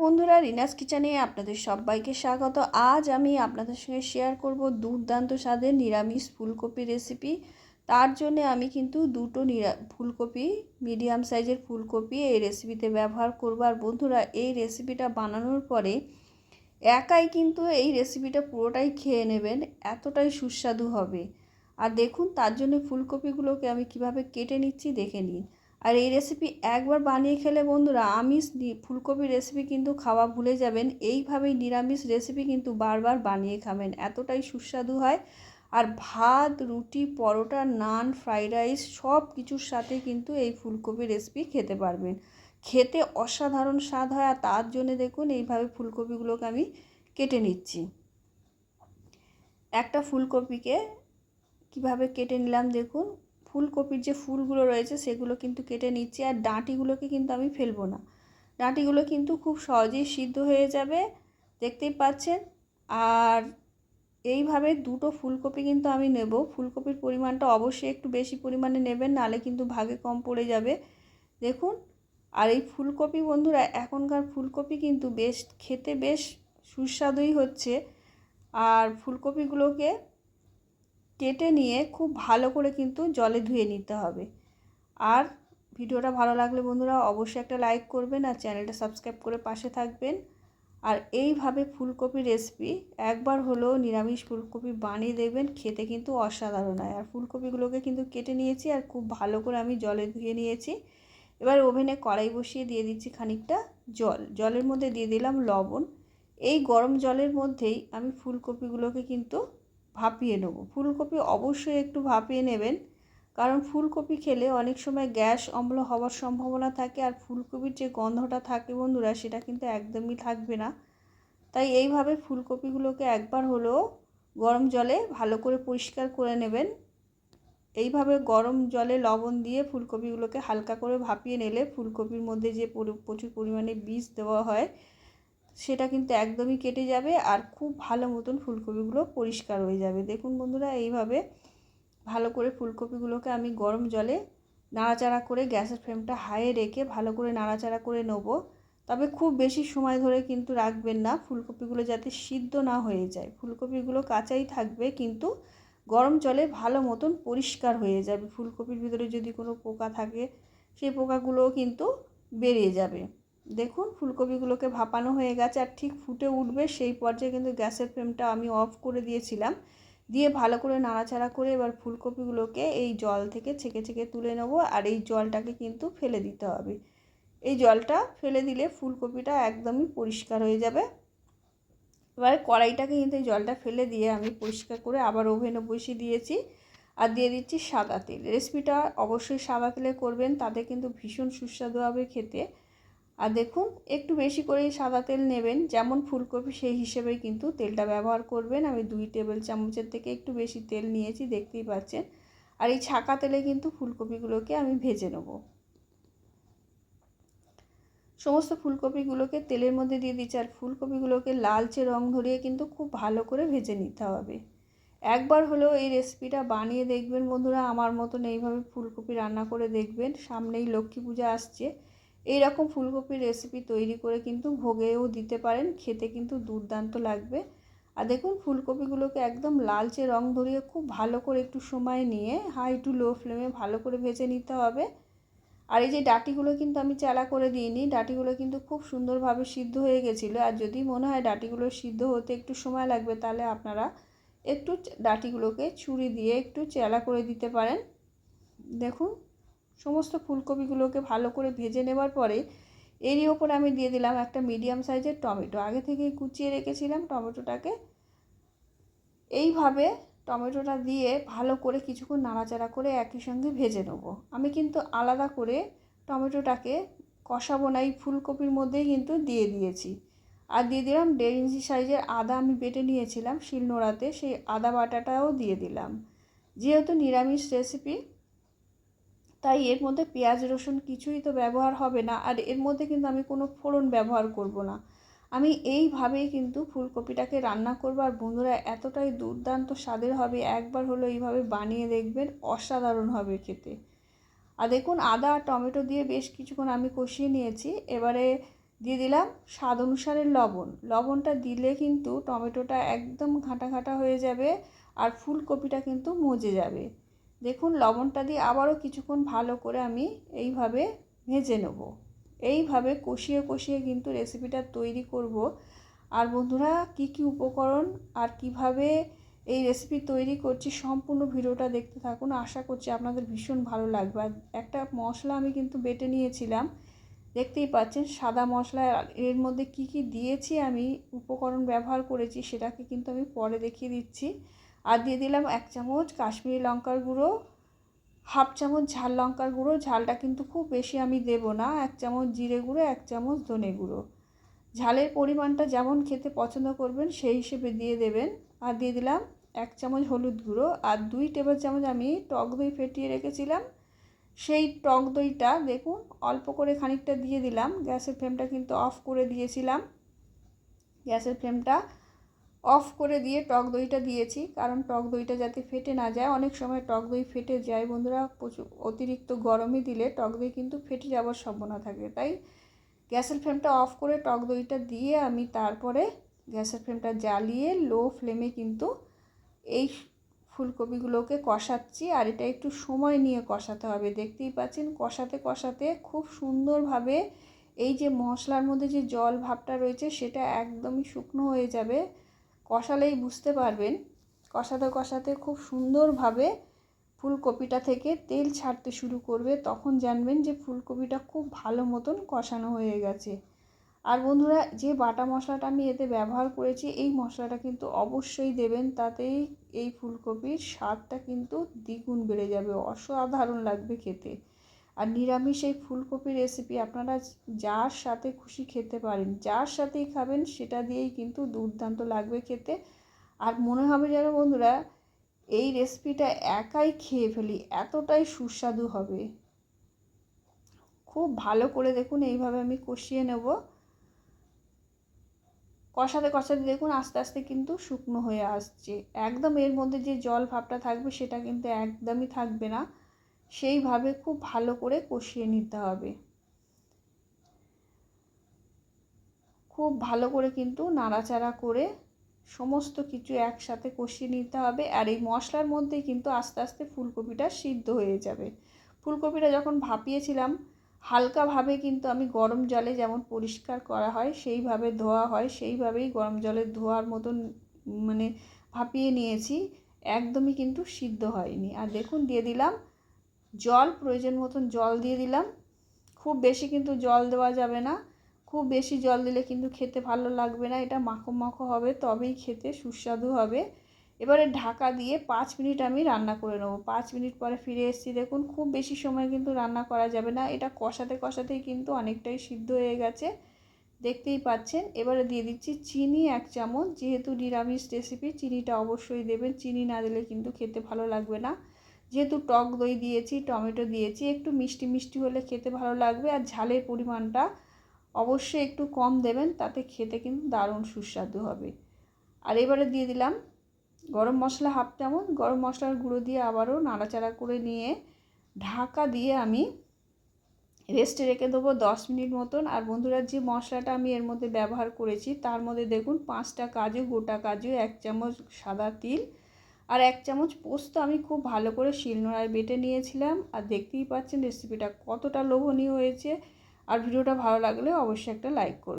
বন্ধুরা, রিনাস কিচেনে আপনাদের সবাইকে স্বাগত। আজ আমি আপনাদের সঙ্গে শেয়ার করব দুর্দান্ত স্বাদের নিরামিষ ফুলকপি রেসিপি তার জন্য আমি কিন্তু দুটো নিরা, ফুলকপি মিডিয়াম সাইজের ফুলকপি এই রেসিপিতে ব্যবহার করব। আর বন্ধুরা, এই রেসিপিটা বানানোর পরে একাই কিন্তু এই রেসিপিটা পুরোটাই খেয়ে নেবেন, এতটাই সুস্বাদু হবে। আর দেখুন, তার জন্য ফুলকপিগুলোকে আমি কীভাবে কেটে নিচ্ছি, দেখে নিন। আর এই রেসিপি একবার বানিয়ে খেলে বন্ধুরা আমিষ ফুলকপির রেসিপি কিন্তু খাওয়া ভুলে যাবেন। এইভাবেই নিরামিষ রেসিপি কিন্তু বারবার বানিয়ে খাবেন। এতটাই সুস্বাদু হয়। আর ভাত, রুটি, পরোটা, নান ফ্রাইড রাইস সব কিছুর সাথে কিন্তু এই ফুলকপি রেসিপি খেতে পারবেন। খেতে অসাধারণ স্বাদ হয় আর তার জন্য দেখুন এইভাবে ফুলকপিগুলোকে আমি কেটে নিচ্ছি। একটা ফুলকপিকে কীভাবে কেটে নিলাম দেখুন। ফুলকপির যে ফুলগুলো রয়েছে সেগুলো কিন্তু কেটে নিচ্ছি আর ডাঁটিগুলোকে কিন্তু আমি ফেলব না। ডাঁটিগুলো কিন্তু খুব সহজেই সিদ্ধ হয়ে যাবে, দেখতেই পাচ্ছেন। আর এইভাবে দুটো ফুলকপি কিন্তু আমি নেব। ফুলকপির পরিমাণটা অবশ্যই একটু বেশি পরিমাণে নেবেন, নালে কিন্তু ভাগে কম পড়ে যাবে। দেখুন, আর এই ফুলকপি বন্ধুরা, এখনকার ফুলকপি কিন্তু বেশ, খেতে বেশ সুস্বাদুই হচ্ছে। আর ফুলকপিগুলোকে কেটে নিয়ে খুব ভালো করে কিন্তু জলে ধুয়ে নিতে হবে। আর ভিডিওটা ভালো লাগলে বন্ধুরা অবশ্যই একটা লাইক করবেন আর চ্যানেলটা সাবস্ক্রাইব করে পাশে থাকবেন। আর এইভাবে ফুলকপি রেসিপি একবার হলেও নিরামিষ ফুলকপি বানিয়ে দেখবেন খেতে কিন্তু অসাধারণ হয়। আর ফুলকপিগুলোকে কিন্তু কেটে নিয়েছি আর খুব ভালো করে আমি জলে ধুয়ে নিয়েছি। এবার ওভেনে কড়াই বসিয়ে দিয়ে দিচ্ছি খানিকটা জল। জলের মধ্যে দিয়ে দিলাম লবণ। এই গরম জলের মধ্যেই আমি ফুলকপিগুলোকে কিন্তু ভাপিয়ে নেব। ফুলকপি অবশ্যই একটু ভাপিয়ে নেবেন, কারণ ফুলকপি খেলে অনেক সময় গ্যাস অম্ল হওয়ার সম্ভাবনা থাকে আর ফুলকপির যে গন্ধটা থাকে বন্ধুরা, সেটা কিন্তু একদমই থাকবে না। তাই এইভাবে ফুলকপিগুলোকে একবার হলেও গরম জলে ভালো করে পরিষ্কার করে নেবেন। এইভাবে গরম জলে লবণ দিয়ে ফুলকপিগুলোকে হালকা করে ভাপিয়ে নিলে ফুলকপির মধ্যে যে প্রচুর পরিমাণে বীজ দেওয়া হয় সেটা কিন্তু একদমই কেটে যাবে আর খুব ভালো মতন ফুলকপিগুলো পরিষ্কার হয়ে যাবে। দেখুন বন্ধুরা, এইভাবে ভালো করে ফুলকপিগুলোকে আমি গরম জলে নাড়াচাড়া করে গ্যাসের ফ্লেমটা হাইয়ে রেখে ভালো করে নাড়াচাড়া করে নেব। তবে খুব বেশি সময় ধরে কিন্তু রাখবেন না, ফুলকপিগুলো যাতে সিদ্ধ না হয়ে যায়। ফুলকপিগুলো কাঁচাই থাকবে কিন্তু গরম জলে ভালো মতন পরিষ্কার হয়ে যাবে। ফুলকপির ভিতরে যদি কোনো পোকা থাকে, সেই পোকাগুলোও কিন্তু বেরিয়ে যাবে। দেখুন, ফুলকপিগুলোকে ভাপানো হয়ে গেছে আর ঠিক ফুটে উঠবে সেই পর্যায়ে কিন্তু গ্যাসের ফ্লেমটা আমি অফ করে দিয়েছিলাম। দিয়ে ভালো করে নাড়াচাড়া করে এবার ফুলকপিগুলোকে এই জল থেকে ছেঁকে ছেঁকে তুলে নেব আর এই জলটাকে কিন্তু ফেলে দিতে হবে। এই জলটা ফেলে দিলে ফুলকপিটা একদমই পরিষ্কার হয়ে যাবে। এবার কড়াইটাকে কিন্তু এই জলটা ফেলে দিয়ে আমি পরিষ্কার করে আবার ওভেনে বসিয়ে দিয়েছি আর দিয়ে দিচ্ছি সাদা তেল। রেসিপিটা অবশ্যই সাদা তেলে করবেন, তাতে কিন্তু ভীষণ সুস্বাদু হবে খেতে। আর দেখুন, একটু বেশি করে সাদা তেল নেবেন। যেমন ফুলকপি, সেই হিসেবে কিন্তু তেলটা ব্যবহার করবেন। আমি দুই টেবিল চামচের থেকে একটু বেশি তেল নিয়েছি, দেখতেই পাচ্ছেন। আর এই ছাকা তেলে কিন্তু ফুলকপিগুলোকে আমি ভেজে নেব। সমস্ত ফুলকপিগুলোকে তেলের মধ্যে দিয়ে দিচ্ছি। আর ফুলকপিগুলোকে লালচে রং ধরিয়ে কিন্তু খুব ভালো করে ভেজে নিতে হবে। একবার হলেও এই রেসিপিটা বানিয়ে দেখবেন বন্ধুরা। আমার মতন এইভাবে ফুলকপি রান্না করে দেখবেন। সামনেই লক্ষ্মী পূজা আসছে। এই রকম ফুলকপির রেসিপি তৈরি করে কিন্তু ভোগেও দিতে পারেন, খেতে কিন্তু দুর্দান্ত লাগবে। আর দেখুন, ফুলকপিগুলোকে একদম লালচে রং ধরিয়ে খুব ভালো করে একটু সময় নিয়ে হাই টু লো ফ্লেমে ভালো করে ভেজে নিতে হবে। আর এই যে ডাটিগুলো কিন্তু আমি চালা করে দিইনি, ডাটিগুলো কিন্তু খুব সুন্দরভাবে সিদ্ধ হয়ে গেছিল। আর যদি মনে হয় ডাটিগুলো সিদ্ধ হতে একটু সময় লাগবে, তাহলে আপনারা একটু ডাটিগুলোকে ছুরি দিয়ে একটু চেলা করে দিতে পারেন। দেখুন সমস্ত ফুলকপিগুলোকে ভালো করে ভেজে নেবার পরে এরই ওপর আমি দিয়ে দিলাম একটা মিডিয়াম সাইজের টমেটো। আগে থেকেই কুচিয়ে রেখেছিলাম টমেটোটাকে। এইভাবে টমেটোটা দিয়ে ভালো করে কিছুক্ষণ নাড়াচাড়া করে একই সঙ্গে ভেজে নেব। আমি কিন্তু আলাদা করে টমেটোটাকে কষাবো না, এই ফুলকপির মধ্যেই কিন্তু দিয়ে দিয়েছি। আর দিয়ে দিলাম দেড় ইঞ্চি সাইজের আদা আমি বেটে নিয়েছিলাম শিলনোড়াতে, সেই আদা বাটাটাও দিয়ে দিলাম। যেহেতু নিরামিষ রেসিপি তাই এর মধ্যে পেঁয়াজ, রসুন কিছুই তো ব্যবহার হবে না আর এর মধ্যে কিন্তু আমি কোনো ফোড়ন ব্যবহার করব না। আমি এইভাবেই কিন্তু ফুলকপিটাকে রান্না করব আর বন্ধুরা এতটাই দুর্দান্ত স্বাদের হবে, একবার হলো এইভাবে বানিয়ে দেখবেন অসাধারণ হবে খেতে। আর দেখুন, আদা আর টমেটো দিয়ে বেশ কিছুক্ষণ আমি কষিয়ে নিয়েছি, এবারে দিয়ে দিলাম স্বাদ অনুসারে লবণ। লবণটা দিলে কিন্তু টমেটোটা একদম ঘাঁটা ঘাঁটা হয়ে যাবে আর ফুলকপিটা কিন্তু মজে যাবে। দেখুন, লবণটা দিয়ে আবারও কিছুক্ষণ ভালো করে আমি এইভাবে ভেজে নেব। এইভাবে কষিয়ে কষিয়ে কিন্তু রেসিপিটা তৈরি করব। আর বন্ধুরা, কি কি উপকরণ আর কীভাবে এই রেসিপি তৈরি করছি সম্পূর্ণ ভিডিওটা দেখতে থাকুন। আশা করছি আপনাদের ভীষণ ভালো লাগবে। একটা মশলা আমি কিন্তু বেটে নিয়েছিলাম। দেখতেই পাচ্ছেন, সাদা মশলা এর মধ্যে কি কি দিয়েছি আমি, উপকরণ ব্যবহার করেছি সেটাকে কিন্তু আমি পরে দেখিয়ে দিচ্ছি। আর দিয়ে দিলাম এক চামচ কাশ্মীরি লঙ্কার গুঁড়ো, হাফ চামচ ঝাল লঙ্কার গুঁড়ো। ঝালটা কিন্তু খুব বেশি আমি দেব না, এক চামচ জিরে গুঁড়ো, এক চামচ ধনে গুঁড়ো। ঝালের পরিমাণটা যেমন খেতে পছন্দ করবেন, সেই হিসেবে দিয়ে দেবেন। আর দিয়ে দিলাম এক চামচ হলুদ গুঁড়ো আর দুই টেবিল চামচ আমি টক দই ফেটিয়ে রেখেছিলাম। সেই টক দইটা দেখুন, অল্প করে খানিকটা দিয়ে দিলাম। গ্যাসের ফ্লেমটা কিন্তু অফ করে দিয়েছিলাম। গ্যাসের ফ্লেমটা অফ করে দিয়ে টক দইটা দিয়েছি। কারণ টক দইটা যাতে ফেটে না যায়, অনেক সময় টক দই ফেটে যায় বন্ধুরা, প্রচুর অতিরিক্ত গরমে দিলে টক দই কিন্তু ফেটে যাওয়ার সম্ভাবনা থাকে। তাই গ্যাসের ফ্লেমটা অফ করে টক দইটা দিয়ে আমি তারপরে গ্যাসের ফ্লেমটা জ্বালিয়ে লো ফ্লেমে কিন্তু এই ফুলকপিগুলোকে কষাচ্ছি। আর এটা একটু সময় নিয়ে কষাতে হবে। দেখতেই পাচ্ছেন, কষাতে কষাতে খুব সুন্দরভাবে এই যে মশলার মধ্যে যে জল ভাবটা রয়েছে, সেটা একদমই শুকনো হয়ে যাবে। কষালেই বুঝতে পারবেন। কষাতে কষাতে খুব সুন্দরভাবে ফুলকপিটা থেকে তেল ছাড়তে শুরু করবে। তখন জানবেন যে ফুলকপিটা খুব ভালো মতন কষানো হয়ে গেছে। আর বন্ধুরা, যে বাটা মশলাটা আমি এতে ব্যবহার করেছি, এই মশলাটা কিন্তু অবশ্যই দেবেন। তাতেই এই ফুলকপির স্বাদটা কিন্তু দ্বিগুণ বেড়ে যাবে। অসাধারণ লাগবে খেতে। আর নিরামিষ এই ফুলকপির রেসিপি আপনারা যার সাথে খুশি খেতে পারেন, যার সাথেই খাবেন সেটা দিয়েই কিন্তু দুর্দান্ত লাগবে খেতে। আর মনে হবে যেন বন্ধুরা, এই রেসিপিটা একাই খেয়ে ফেলি, এতটাই সুস্বাদু হবে। খুব ভালো করে দেখুন, এইভাবে আমি কষিয়ে নেব। কষাতে কষাতে দেখুন, আস্তে আস্তে কিন্তু শুকনো হয়ে আসছে। একদম এর মধ্যে যে জল ভাবটা থাকবে, সেটা কিন্তু একদমই থাকবে না। সেইভাবে খুব ভালো করে কষিয়ে নিতে হবে। খুব ভালো করে কিন্তু নাড়াচাড়া করে সমস্ত কিছু একসাথে কষিয়ে নিতে হবে আর এই মশলার মধ্যেই কিন্তু আস্তে আস্তে ফুলকপিটা সিদ্ধ হয়ে যাবে। ফুলকপিটা যখন ভাপিয়েছিলাম, হালকাভাবে কিন্তু আমি গরম জলে যেমন পরিষ্কার করা হয়, সেইভাবে ধোয়া হয়, সেইভাবেই গরম জলে ধোয়ার মতন মানে ভাপিয়ে নিয়েছি, একদমই কিন্তু সিদ্ধ হয়নি। আর দেখুন, দিয়ে দিলাম জল, প্রয়োজন মতন জল দিয়ে দিলাম। খুব বেশি কিন্তু জল দেওয়া যাবে না। খুব বেশি জল দিলে কিন্তু খেতে ভালো লাগবে না। এটা মাখো মাখো হবে, তবেই খেতে সুস্বাদু হবে। এবারে ঢাকা দিয়ে পাঁচ মিনিট আমি রান্না করে নেব। পাঁচ মিনিট পরে ফিরে এসেছি, দেখুন খুব বেশি সময় কিন্তু রান্না করা যাবে না। এটা কষাতে কষাতেই কিন্তু অনেকটাই সিদ্ধ হয়ে গেছে। দেখতেই পাচ্ছেন, এবারে দিয়ে দিচ্ছি চিনি এক চামচ। যেহেতু নিরামিষ রেসিপি চিনিটা অবশ্যই দেবেন। চিনি না দিলে কিন্তু খেতে ভালো লাগবে না। যেহেতু টক দই দিয়েছি, টমেটো দিয়েছি, একটু মিষ্টি মিষ্টি হলে খেতে ভালো লাগবে আর ঝালের পরিমাণটা অবশ্যই একটু কম দেবেন, তাতে খেতে কিন্তু দারুণ সুস্বাদু হবে। আর এবারে দিয়ে দিলাম গরম মশলা হাফ চামচ, গরম মশলার গুঁড়ো দিয়ে আবারও নাড়াচাড়া করে নিয়ে ঢাকা দিয়ে আমি রেস্টে রেখে দেবো দশ মিনিট মতন। আর বন্ধুরা, যে মশলাটা আমি এর মধ্যে ব্যবহার করেছি, তার মধ্যে দেখুন পাঁচটা কাজু, গোটা কাজু, এক চামচ সাদা তিল আর এক চামচ পোস্ত আমি খুব ভালো করে শিলনোড়ায় বেটে নিয়েছিলাম। আর দেখতেই পাচ্ছেন রেসিপিটা কতটা লোভনীয় হয়েছে। আর ভিডিওটা ভালো লাগলে অবশ্যই একটা লাইক করুন